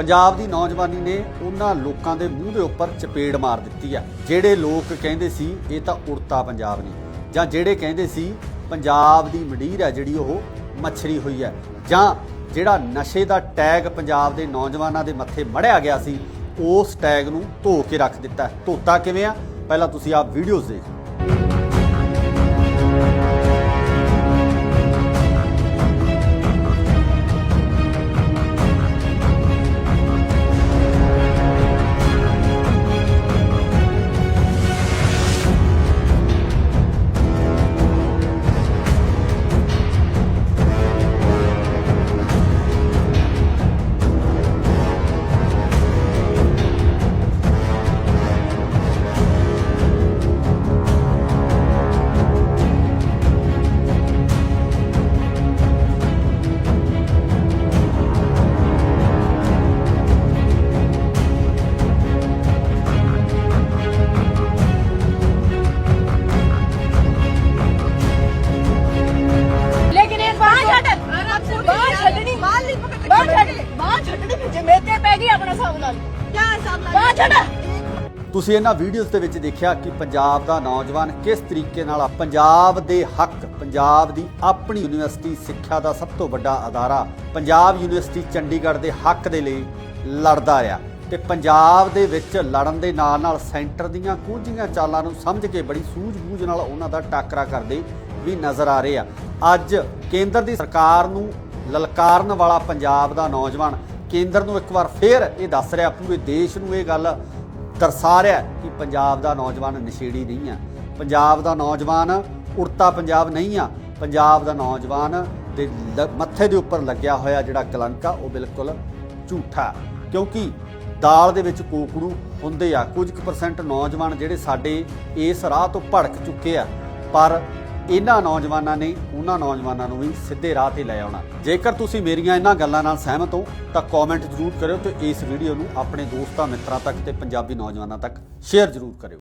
ਪੰਜਾਬ ਦੀ ਨੌਜਵਾਨੀ ਨੇ ਉਹਨਾਂ ਲੋਕਾਂ ਦੇ ਮੂੰਹ ਦੇ ਉੱਪਰ ਚਪੇੜ ਮਾਰ ਦਿੱਤੀ ਆ। ਜਿਹੜੇ ਲੋਕ ਕਹਿੰਦੇ ਸੀ, ਇਹ ਤਾਂ ਉੜਤਾ ਪੰਜਾਬ ਨਹੀਂ ਜਾਂ ਜਿਹੜੇ ਕਹਿੰਦੇ ਸੀ, ਪੰਜਾਬ ਦੀ ਮੰਡੀਰ ਹੈ ਜਿਹੜੀ ਉਹ ਮੱਛਰੀ ਹੋਈ ਹੈ ਜਾਂ ਜਿਹੜਾ ਨਸ਼ੇ ਦਾ ਟੈਗ ਪੰਜਾਬ ਦੇ ਨੌਜਵਾਨਾਂ ਦੇ ਮੱਥੇ ਮੜਿਆ ਗਿਆ ਸੀ, ਉਸ ਟੈਗ ਨੂੰ ਧੋ ਕੇ ਰੱਖ ਦਿੱਤਾ। ਧੋਤਾ ਕਿਵੇਂ ਆ? ਪਹਿਲਾਂ ਤੁਸੀਂ ਆਪ ਵੀਡੀਓਜ਼ ਦੇਖੋ। ਜੇ ਮੇਰੇ ਤੇ ਪੈ ਗਈ ਆਪਣਾ ਹਿਸਾਬ ਨਾਲ ਕੀ ਹਿਸਾਬ ਨਾਲ ਬਾਹ ਛੱਡ ਤੁਸੀਂ ਇਹਨਾਂ ਵੀਡੀਓਜ਼ ਦੇ ਵਿੱਚ ਦੇਖਿਆ ਕਿ ਪੰਜਾਬ ਦਾ ਨੌਜਵਾਨ ਕਿਸ ਤਰੀਕੇ ਨਾਲ ਪੰਜਾਬ ਦੇ ਹੱਕ ਪੰਜਾਬ ਦੀ ਆਪਣੀ ਯੂਨੀਵਰਸਿਟੀ ਸਿੱਖਿਆ ਦਾ ਸਭ ਤੋਂ ਵੱਡਾ ਅਦਾਰਾ ਪੰਜਾਬ ਯੂਨੀਵਰਸਿਟੀ ਚੰਡੀਗੜ੍ਹ ਦੇ ਹੱਕ ਦੇ ਲਈ ਲੜਦਾ ਰਿਹਾ। ਤੇ ਪੰਜਾਬ ਦੇ ਵਿੱਚ ਲੜਨ ਦੇ ਨਾਲ ਨਾਲ ਸੈਂਟਰ ਦੀਆਂ ਕੁਝੀਆਂ ਚਾਲਾਂ ਨੂੰ ਸਮਝ ਕੇ ਬੜੀ ਸੂਝ-ਬੂਝ ਨਾਲ ਉਹਨਾਂ ਦਾ ਟਾਕਰਾ ਕਰਦੇ ਵੀ ਨਜ਼ਰ ਆ ਰਹੇ ਆ। ਅੱਜ ਕੇਂਦਰ ਦੀ ਸਰਕਾਰ ਨੂੰ ਲਲਕਾਰਨ ਵਾਲਾ ਪੰਜਾਬ ਦਾ ਨੌਜਵਾਨ ਕੇਂਦਰ ਨੂੰ ਇੱਕ ਵਾਰ ਫੇਰ ਇਹ ਦੱਸ ਰਿਹਾ, ਪੂਰੇ ਦੇਸ਼ ਨੂੰ ਇਹ ਗੱਲ ਦਰਸਾ ਰਿਹਾ ਕਿ ਪੰਜਾਬ ਦਾ ਨੌਜਵਾਨ ਨਸ਼ੇੜੀ ਨਹੀਂ ਆ ਪੰਜਾਬ ਦਾ ਨੌਜਵਾਨ ਉੜਤਾ ਪੰਜਾਬ ਨਹੀਂ ਆ। ਪੰਜਾਬ ਦਾ ਨੌਜਵਾਨ ਦੇ ਲ- ਮੱਥੇ ਦੇ ਉੱਪਰ ਲੱਗਿਆ ਹੋਇਆ ਜਿਹੜਾ ਕਲੰਕ ਆ, ਉਹ ਬਿਲਕੁਲ ਝੂਠਾ ਕਿਉਂਕਿ ਦਾਲ ਦੇ ਵਿੱਚ ਕੋਕੜੂ ਹੁੰਦੇ ਆ। ਕੁਝ ਕੁ ਪਰਸੈਂਟ ਨੌਜਵਾਨ ਜਿਹੜੇ ਸਾਡੇ ਇਸ ਰਾਹ ਤੋਂ ਭੜਕ ਚੁੱਕੇ ਆ, ਪਰ ਇਹਨਾਂ ਨੌਜਵਾਨਾਂ ਨੇ ਉਹਨਾਂ ਨੌਜਵਾਨਾਂ ਨੂੰ ਵੀ ਸਿੱਧੇ ਰਾਹ ਤੇ ਲੈ ਆਉਣਾ। ਜੇਕਰ ਤੁਸੀਂ ਮੇਰੀਆਂ ਇਹਨਾਂ ਗੱਲਾਂ ਨਾਲ ਸਹਿਮਤ ਹੋ, ਤਾਂ ਕਮੈਂਟ ਜ਼ਰੂਰ ਕਰਿਓ ਤੇ ਇਸ ਵੀਡੀਓ ਨੂੰ ਆਪਣੇ ਦੋਸਤਾਂ, ਮਿੱਤਰਾਂ ਤੱਕ ਤੇ ਪੰਜਾਬੀ ਨੌਜਵਾਨਾਂ ਤੱਕ ਸ਼ੇਅਰ ਜ਼ਰੂਰ ਕਰਿਓ।